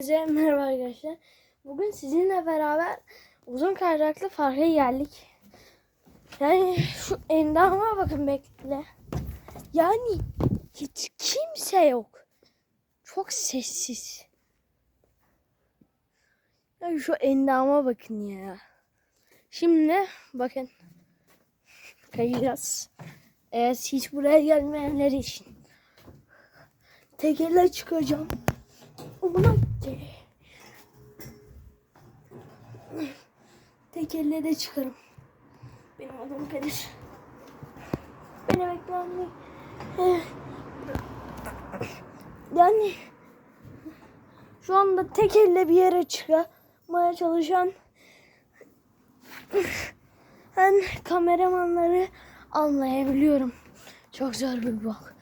Size merhaba arkadaşlar. Bugün sizinle beraber uzun kayraklı farka geldik. Yani şu endama bakın bekle. Yani hiç kimse yok. Çok sessiz. Yani şu endama bakın ya. Şimdi bakın. Kayacağız. Evet hiç buraya gelmeyenler için. Tekerle çıkacağım. Ona de. Tek elle de çıkarım. Benim adım Kadir. Beni beklemeyin. Yani şu anda tek elle bir yere çıkmaya çalışan ben kameramanları anlayabiliyorum. Çok zor bir bak.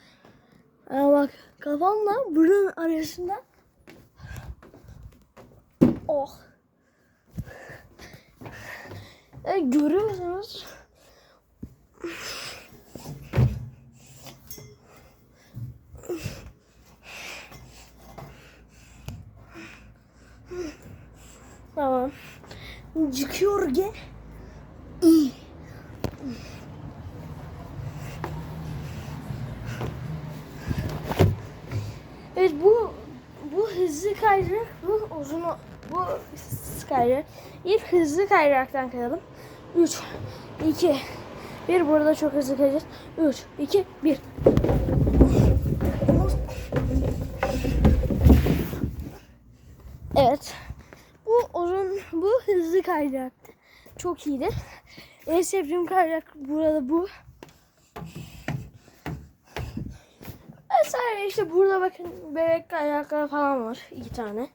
Ama bak kafamla burun arasında Oh. E, görüyorsunuz. Tamam. Çıkıyor ge. İyi. Evet bu bu hızlı kaydırak, bu uzun bu hızlı kaydırak. İlk hızlı kaydıraktan kayalım. 3 2 1 burada çok hızlı kayacağız. 3 2 1 Evet. Bu uzun bu hızlı kaydıraktı. Çok iyiydi. En sevdiğim kaydırak burada bu. Vesaire işte burada bakın bebek kayakları falan var. iki tane.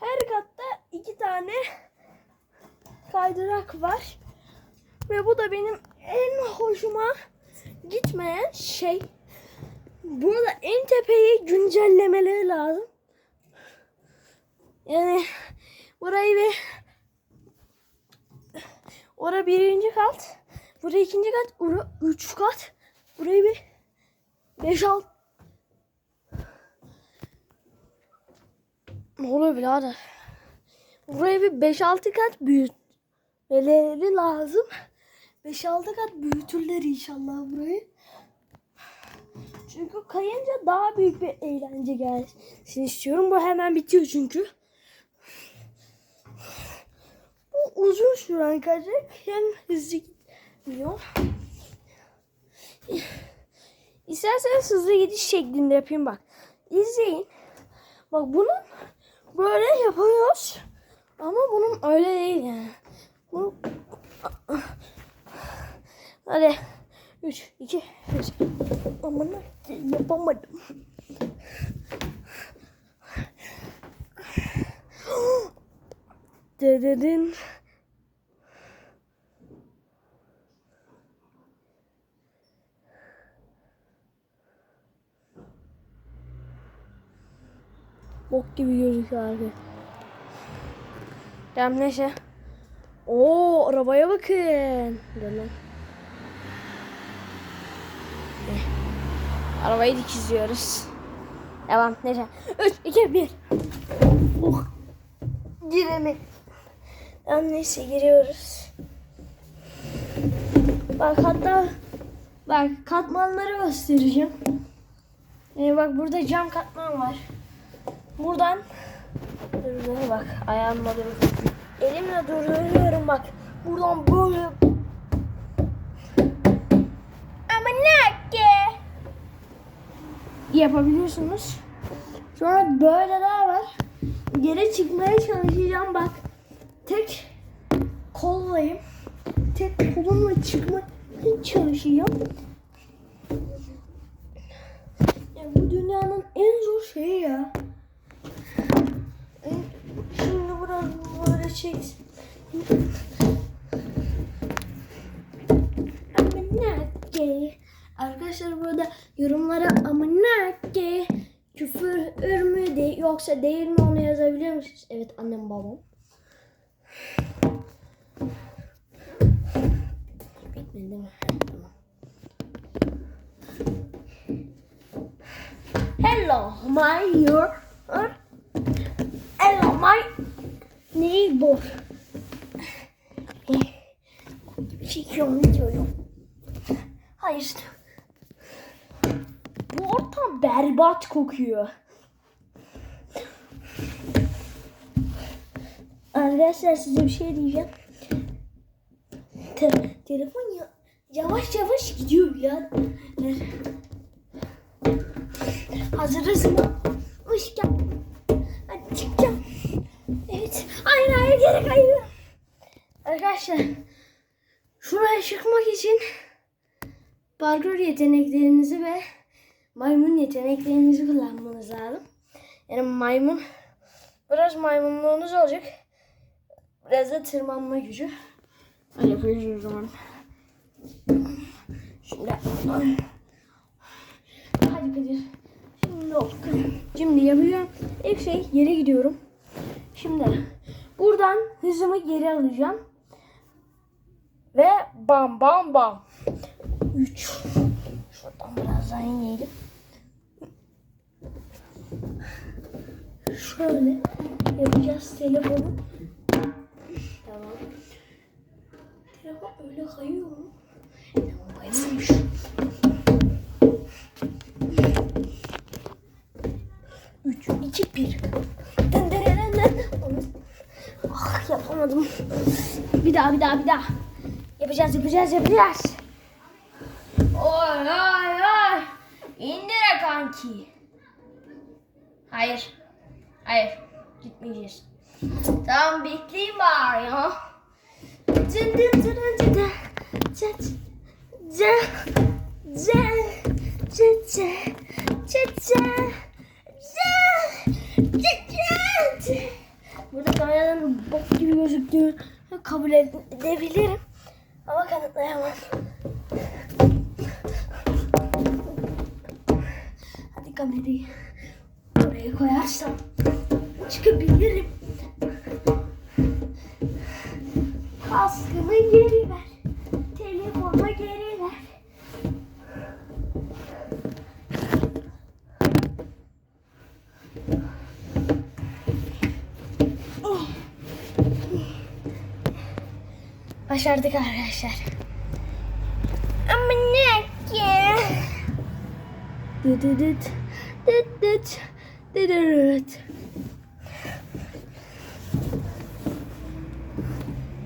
Her katta iki tane kaydırak var. Ve bu da benim en hoşuma gitmeyen şey. Burada en tepeyi güncellemeleri lazım. Yani burayı bir Ora birinci kat. Buraya ikinci kat. Ora üç kat. Burayı bir beş alt. Ne oluyor birader? Burayı bir beş altı kat büyütmeleri lazım. Beş altı kat büyütürler inşallah burayı. Çünkü kayınca daha büyük bir eğlence gelsin istiyorum. Bu hemen bitiyor çünkü. Bu uzun süren kayacak. Hem hızlı gitmiyor. İsterseniz hızlı gidiş şeklinde yapayım bak. İzleyin. Bak bunun böyle yapıyoruz. Ama bunun öyle değil yani. Bu... Hadi. 3, 2, 1. Aman yapamadım. Dededin. Bok gibi gözüküyor abi. Tamam neyse. Oo arabaya bakın. Gel. Eh. Arabayı dikizliyoruz. Devam neyse. 3, 2, 1. Oh. Giremi. Tamam neyse giriyoruz. Bak hatta bak katmanları göstereceğim. Ee, bak burada cam katman var. Buradan dur bak ayağımla dur. Elimle durduruyorum bak. Buradan böyle ama ne ki? Yapabiliyorsunuz. Sonra böyle daha var. Geri çıkmaya çalışacağım bak. Tek kollayım. Tek kolumla çıkmaya çalışacağım. Ya bu dünyanın en zor şeyi ya. Şimdi buradan böyle çek. Aminake. Arkadaşlar burada yorumlara aminake küfür ür mü de yoksa değil mi onu yazabilir misiniz? Evet annem babam. Bitmedi mi? Hello. My your Hello my neighbor. Çekiyorum videoyu. Hayır. Bu ortam berbat kokuyor. Arkadaşlar size bir şey diyeceğim. Te- telefon ya yavaş yavaş gidiyor ya. Hazırız mı? Hayır. Arkadaşlar şuraya çıkmak için parkur yeteneklerinizi ve maymun yeteneklerinizi kullanmanız lazım. Yani maymun biraz maymunluğunuz olacak. Biraz da tırmanma gücü. Hadi yapıyoruz o zaman. Şimdi Hadi Kadir. Şimdi oldu. Şimdi yapıyorum. İlk şey yere gidiyorum. Şimdi buradan hızımı geri alacağım. Ve bam bam bam. 3. Şuradan biraz daha inelim. Şöyle yapacağız telefonu. Tamam. Telefon öyle kayıyor mu? Tamam kayıyormuş. Daha bir daha bir daha. Yapacağız yapacağız yapacağız. Oy oy oy. İndire kanki. Hayır. Hayır. Gitmeyeceğiz. Tamam bekleyin bari ya. Dın dın dın dın dın dın. Cı cı. Cı cı cı. Cı cı. Cı cı cı. Burada kameradan bok gibi gözüktüğü kabul edebilirim. Ama kanıtlayamam. Hadi kamerayı oraya koyarsam çıkabilirim. Kaskımı geri ver. Telefonu geri ver. Başardık arkadaşlar. Ama ne ki? Dıt dıt dıt.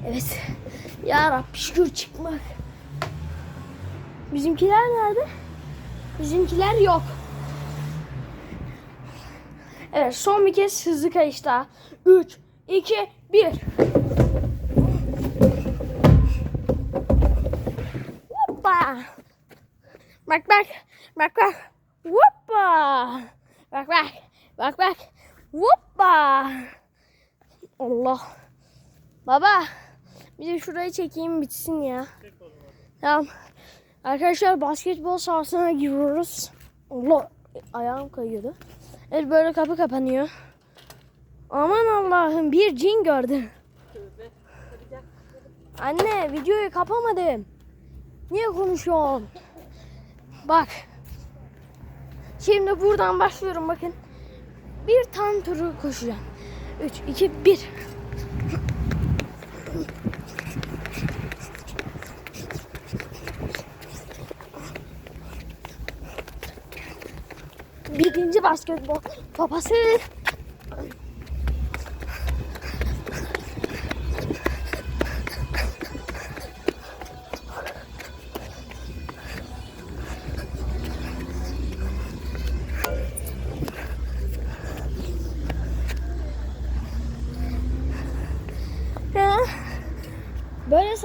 Evet. Ya Rabbi şükür çıkmak. Bizimkiler nerede? Bizimkiler yok. Evet son bir kez hızlı kayış daha. 3, 2, 1. Hoppa. Bak bak. Bak bak. Hoppa. Bak bak. Bak bak. Hoppa. Allah. Baba. Bir de şurayı çekeyim bitsin ya. Tamam. Arkadaşlar basketbol sahasına giriyoruz. Allah. Ayağım kayıyordu. Evet böyle kapı kapanıyor. Aman Allah'ım bir cin gördüm. Anne videoyu kapamadım. Niye konuşuyorsun? Bak. Şimdi buradan başlıyorum bakın. Bir tam turu koşacağım. 3, 2, 1. Birinci basketbol babası.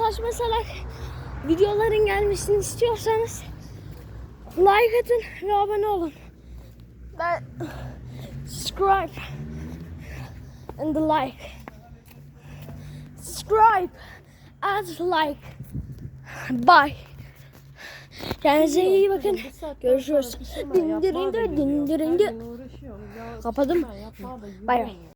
Saçma salak videoların gelmesini istiyorsanız like atın ve abone olun. Ben subscribe and the like. Subscribe and like. Bye. Kendinize iyi bakın. Görüşürüz. Dindirin dindirin. uğraşıyorum. Ya Kapadım. Bay bay.